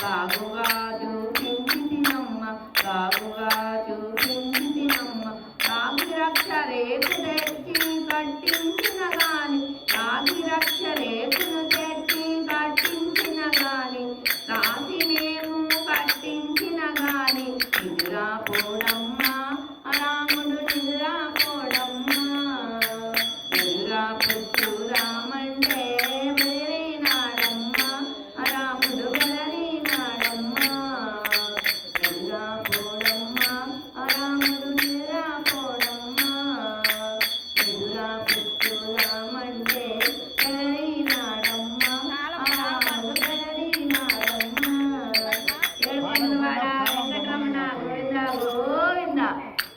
కాగుగా చూపించినమ్మ కాగుగా చూపించినమ్మ కాగి రక్ష రేపు తెచ్చి కట్టించిన కాగి రక్ష రేపును తెచ్చి కట్టించిన గాని కాసి మేము కట్టించిన గాని నిదురా పోడమ్మ రాముడు నిదురా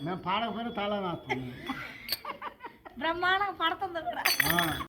మేము పాడకపోయినా తాళం వేస్తాను బ్రహ్మాండం పడుతుంది కూడా